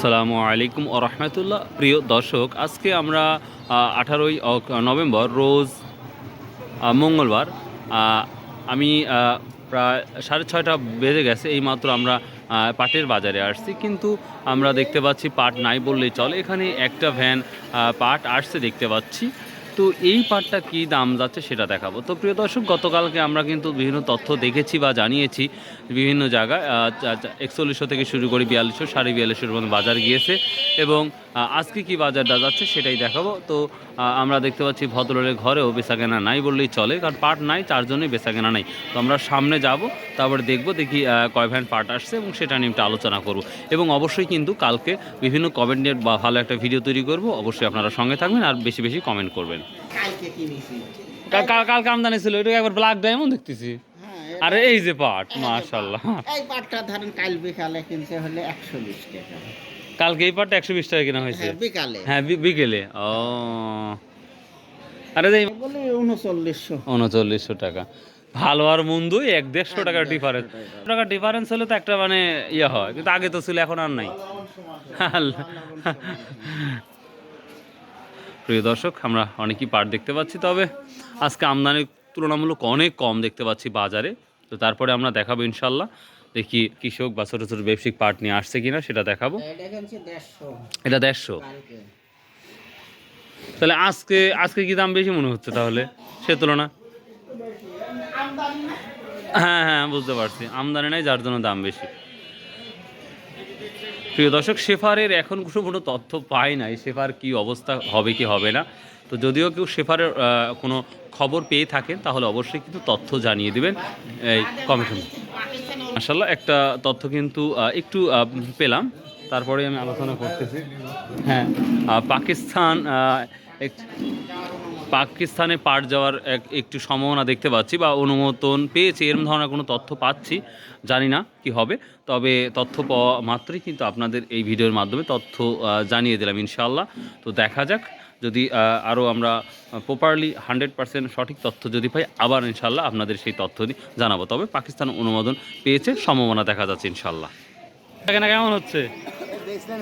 আসসালামু আলাইকুম ও রহমতুল্লাহ। প্রিয় দর্শক, আজকে আমরা আঠারোই নভেম্বর, রোজ মঙ্গলবার আমি প্রায় সাড়ে ছয়টা বেজে গেছে এই মাত্র আমরা পাটের বাজারে আসছি। কিন্তু আমরা দেখতে পাচ্ছি পাট নাই বললেই চলে। এখানে একটা ভ্যান পাট আসছে দেখতে পাচ্ছি। তো এই পাটটা কী দাম যাচ্ছে সেটা দেখাবো। তো প্রিয় দর্শক, গতকালকে আমরা কিন্তু বিভিন্ন তথ্য দেখেছি বা জানিয়েছি বিভিন্ন জায়গায়। একচল্লিশশো থেকে শুরু করে বিয়াল্লিশশো, সাড়ে বিয়াল্লিশশোর মতো বাজার গিয়েছে এবং আজকে কি বাজারটা যাচ্ছে সেটাই দেখাবো। তো আমরা দেখতে পাচ্ছি ভদ্রের ঘরেও বেচাকেনা নাই বললেই চলে, কারণ পাট নাই তার জন্যই বেচাকেনা নাই। তো আমরা সামনে যাব, তারপরে দেখব, দেখি কয় ভ্যান পাট আসছে এবং সেটা নিয়ে একটু আলোচনা করব। এবং অবশ্যই কিন্তু কালকে বিভিন্ন কমেন্টের বা ভালো একটা ভিডিও তৈরি করব। অবশ্যই আপনারা সঙ্গে থাকবেন আর বেশি বেশি কমেন্ট করবেন। কালকে আমদানি ছিল এটা একবার ব্ল্যাক ডায়মন্ড দেখতেছি। আরে এই যে পাট মাশাল্লাহ এই পাটটা ধরেন কাল বিকালে কিনতে হলে একশো বিশ টাকা। কালকে এই পাটটা একশো বিশ টাকা কেনা হয়েছে? হ্যাঁ বিকালে। হ্যাঁ বিকেলে। ও। আরে উনচল্লিশশো উনচল্লিশশো টাকা। ভালো আর মন্দ এক দেড়শো টাকার ডিফারেন্স টাকা। ডিফারেন্স হলে তো একটা মানে ইয়ে হয় কিন্তু আগে তো ছিল এখন আর নাই। প্রিয় দর্শক আমরা অনেকই পাট দেখতে পাচ্ছি তবে আজকে আমদানি তুলনামূলক অনেক কম দেখতে পাচ্ছি বাজারে। তো তারপরে আমরা দেখাবো ইনশাল্লাহ দেখি কৃষক বা ছোটো ছোটো ব্যবসায়িক পাট নিয়ে আসছে কিনা সেটা দেখাবো। এটা দেড়শো। এটা দেড়শো? তাহলে আজকে আজকে কি দাম বেশি মনে হচ্ছে তাহলে? সে তুলনা। হ্যাঁ হ্যাঁ বুঝতে পারছি। আমদানি নাই যার জন্য দাম বেশি। প্রিয় দর্শক, শেফারের এখন কোনো কোনো তথ্য পাই নাই। শেফার কি অবস্থা হবে কি হবে না? তো যদিও কেউ শেফারের কোনো খবর পেয়ে থাকেন, তাহলে অবশ্যই কিন্তু তথ্য জানিয়ে দেবেন। এই কমিশন মাসাল্লাহ একটা তথ্য কিন্তু একটু পেলাম। তারপরে আমি আলোচনা করতেছি। হ্যাঁ পাকিস্তান পাকিস্তানে পাট যাওয়ার এক একটু সম্ভাবনা দেখতে পাচ্ছি বা অনুমোদন পেয়েছে এরকম ধরনের কোনো তথ্য পাচ্ছি, জানি না কি হবে। তবে তথ্য পাওয়া মাত্রই কিন্তু আপনাদের এই ভিডিওর মাধ্যমে তথ্য জানিয়ে দিলাম ইনশাআল্লাহ। তো দেখা যাক, যদি আরও আমরা প্রপারলি হান্ড্রেড পার্সেন্ট সঠিক তথ্য যদি পাই, আবার ইনশাল্লাহ আপনাদের সেই তথ্য জানাব। তবে পাকিস্তান অনুমোদন পেয়েছে, সম্ভাবনা দেখা যাচ্ছে ইনশাল্লাহ কেমন হচ্ছে? দেখছিলাম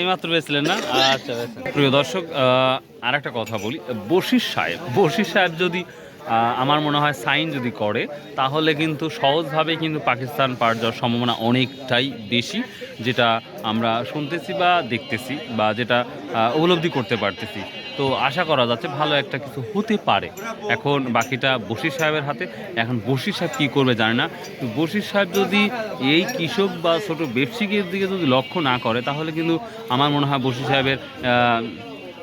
এইমাত্র না? আচ্ছা প্রিয় দর্শক আর একটা কথা বলি। বশির সাহেব বশির সাহেব যদি আমার মনে হয় সাইন যদি করে, তাহলে কিন্তু সহজভাবে কিন্তু পাকিস্তান পার যাওয়ার সম্ভাবনা অনেকটাই বেশি, যেটা আমরা শুনতেছি বা দেখতেছি বা যেটা উপলব্ধি করতে পারতেছি। তো আশা করা যাচ্ছে ভালো একটা কিছু হতে পারে। এখন বাকিটা বশির সাহেবের হাতে। এখন বশির সাহেব কী করবে জানে না। বশির সাহেব যদি এই কৃষক বা ছোট ব্যবসায়িকের দিকে যদি লক্ষ্য না করে, তাহলে কিন্তু আমার মনে হয় বশির সাহেবের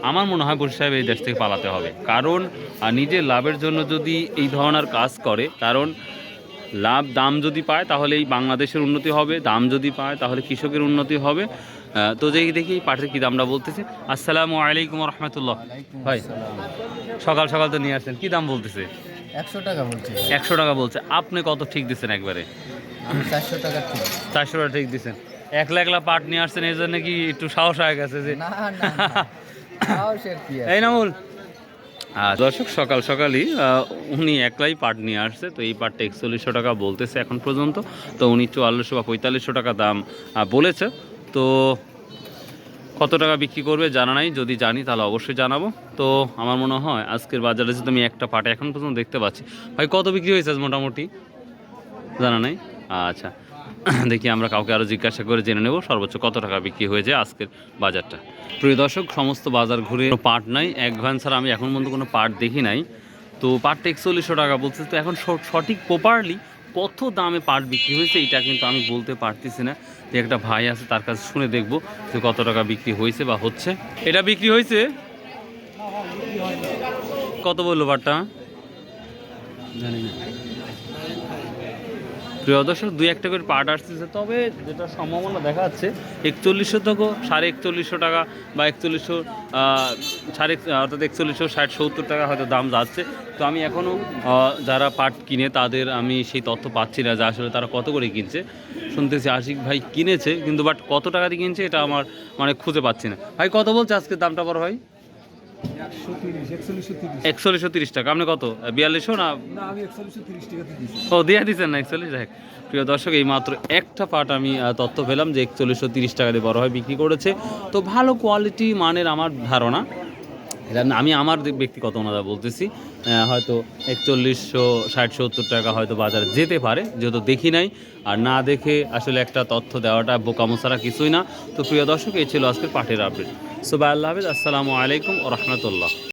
আমার মনে হয় বশির সাহেব এই দেশ থেকে পালাতে হবে। কারণ নিজের লাভের জন্য যদি এই ধরনের কাজ করে, কারণ লাভ দাম যদি পায়, তাহলে এই বাংলাদেশের উন্নতি হবে। দাম যদি পায়, তাহলে কৃষকের উন্নতি হবে। তো দেখি দেখি পাঠের পাটের কি দামটা বলতেছে। আসসালামু আলাইকুম রহমতুল্লাহ ভাই সকাল সকাল তো নিয়ে আসছেন। কি দাম বলতেছে? একশো টাকা বলছি। একশো টাকা বলছে। আপনি কত ঠিক দিচ্ছেন একবারে? চারশো টাকা ঠিক। চারশো টাকা ঠিক দিচ্ছেন একলা একলা পাট নিয়ে আসছেন এই জন্য কি একটু সাহস হয়ে গেছে যে এই নামুল। দর্শক সকাল সকালই উনি একলাই পাট নিয়ে আসছে। তো এই পাটটা একচল্লিশশো টাকা বলতেছে এখন পর্যন্ত। তো উনি চুয়াল্লিশশো বা পঁয়তাল্লিশশো টাকা দাম বলেছে। তো কত টাকা বিক্রি করবে জানা নাই, যদি জানি তাহলে অবশ্যই জানাব। তো আমার মনে হয় আজকের বাজারে যদি আমি একটা পাট এখন পর্যন্ত দেখতে পাচ্ছি, ভাই কত বিক্রি হয়েছে আজ মোটামুটি? জানা নাই? আচ্ছা দেখি আমরা কাউকে আরও জিজ্ঞাসা করে জেনে নেব সর্বোচ্চ কত টাকা বিক্রি হয়েছে আজকের বাজারটা। প্রিয় দর্শক, সমস্ত বাজার ঘুরে পাট নাই, এক ভ্যান ছাড়া আমি এখন পর্যন্ত কোনো পাট দেখি নাই। তো পাটটা একচল্লিশশো টাকা বলছে, তো এখন সঠিক প্রপারলি কত দামে পাট বিক্রি হয়েছে, এটা কিন্তু আমি বলতে পারতেছি না। যে একটা ভাই আছে, তার কাছে শুনে দেখব যে কত টাকা বিক্রি হয়েছে বা হচ্ছে। এটা বিক্রি হয়েছে? কত বলল পাটটা? জানি না। প্রিয় দর্শক দুই একটা করে পার্ট আসতেছে। তবে যেটা সম্ভাবনা দেখা যাচ্ছে, একচল্লিশশো থেকে সাড়ে একচল্লিশশো টাকা বা একচল্লিশশো সাড়ে, অর্থাৎ একচল্লিশশো, ষাট, সত্তর টাকা হয়তো দাম যাচ্ছে। তো আমি এখনও যারা পাট কিনে তাদের আমি সেই তথ্য পাচ্ছি না যে আসলে তারা কত করে কিনছে। শুনতেছি আশিক ভাই কিনেছে, কিন্তু বাট কত টাকা দিয়ে কিনছে এটা আমার মানে খুঁজে পাচ্ছি না। ভাই, কত বলছে আজকে দামটা বড় ভাই? একচল্লিশশো তিরিশ। টাকা। আপনি কত? বিয়াল্লিশশো না? ও দিয়ে দিচ্ছেন না একচল্লিশ? দেখ প্রিয় দর্শক এই মাত্র একটা পার্ট আমি তথ্য পেলাম যে একচল্লিশশো তিরিশ টাকা দিয়ে বড় হয় বিক্রি করেছে। তো ভালো কোয়ালিটি মানের আমার ধারণা। এটা আমি আমার ব্যক্তিগত ওনারা বলতেছি। হয়তো একচল্লিশশো ষাট সত্তর টাকা হয়তো বাজারে যেতে পারে, যেহেতু দেখি নাই। আর না দেখে আসলে একটা তথ্য দেওয়াটা বোকামো ছাড়া কিছুই না। তো প্রিয় দর্শক, এই ছিল আজকের পাঠের আপডেট সো আল্লাহ হাফিজ। আসসালামু আলাইকুম রহমতুল্লাহ।